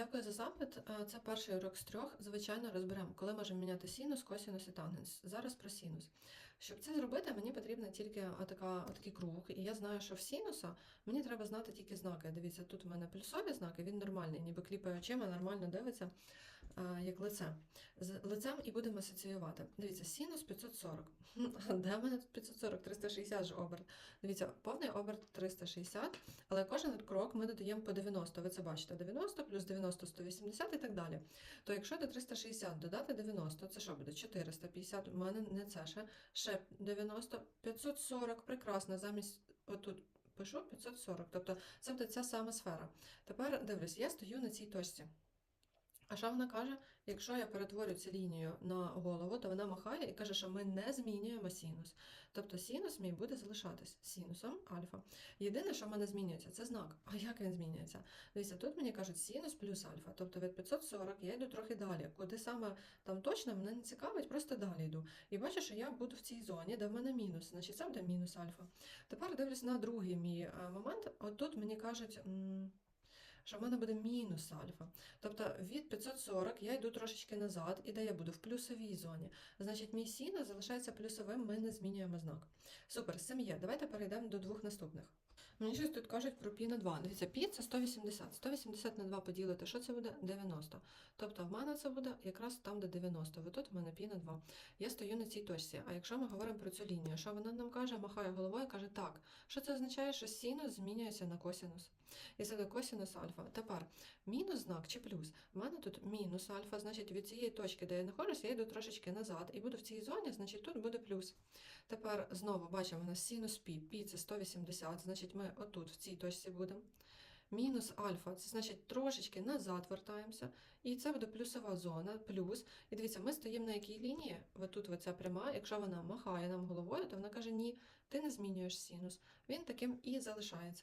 Дякую за запит. Е, Це перший урок з трьох. Звичайно, розберемо, коли можемо міняти синус, косінус і тангенс. Зараз про синус. Щоб це зробити, мені потрібна тільки отака, отакий круг. І я знаю, що в синуса мені треба знати тільки знаки. Дивіться, тут у мене плюсові знаки, він нормальний, ніби кліпає очима, нормально дивиться, як лице. З лицем і будемо асоціювати. Дивіться, синус 540. Де в мене тут 540? 360 ж оберт. Дивіться, повний оберт 360, але кожен крок ми додаємо по 90. Ви це бачите, 90 плюс 90 180 і так далі. То якщо до 360 додати 90, це що буде? 450. У мене не це ще. Ще 90, 540. Прекрасно. Замість отут пишу 540. Тобто це буде ця сама сфера. Тепер дивлюсь, я стою на цій точці. А що вона каже? Якщо я перетворю цю лінію на голову, то вона махає і каже, що ми не змінюємо синус. Тобто синус мій буде залишатись синусом альфа. Єдине, що в мене змінюється, це знак. А як він змінюється? Дивіться, тут мені кажуть синус плюс альфа. Тобто від 540 я йду трохи далі. Куди саме там точно мене не цікавить, просто далі йду. І бачу, що я буду в цій зоні, де в мене мінус. Значить, це буде мінус альфа. Тепер дивлюсь на другий мій е, момент. От тут мені кажуть. Що в мене буде мінус альфа. Тобто від 540 я йду трошечки назад, і де я буду в плюсовій зоні. Значить, мій синус залишається плюсовим, ми не змінюємо знак. Супер, з цим є. Давайте перейдемо до двох наступних. Мені щось тут кажуть про пі на 2. Дивіться, пі це 180. 180 на 2 поділити, що це буде? 90. Тобто в мене це буде якраз там, де 90. Ви тут в мене пі на 2. Я стою на цій точці. А якщо ми говоримо про цю лінію, що вона нам каже, махає головою, каже так. Що це означає, що синус змінюється на косинус. І це буде косинус альфа. Тепер мінус знак чи плюс. У мене тут мінус альфа, значить від цієї точки, де я знаходжусь, я йду трошечки назад і буду в цій зоні, значить тут буде плюс. Тепер знову бачимо, у нас синус пі. Пі це 180, значить ми отут, в цій точці будемо. Мінус альфа, це значить трошечки назад вертаємося, і це буде плюсова зона, плюс. І дивіться, ми стоїмо на якій лінії? Тут оця пряма, якщо вона махає нам головою, то вона каже, ні, ти не змінюєш синус. Він таким і залишається.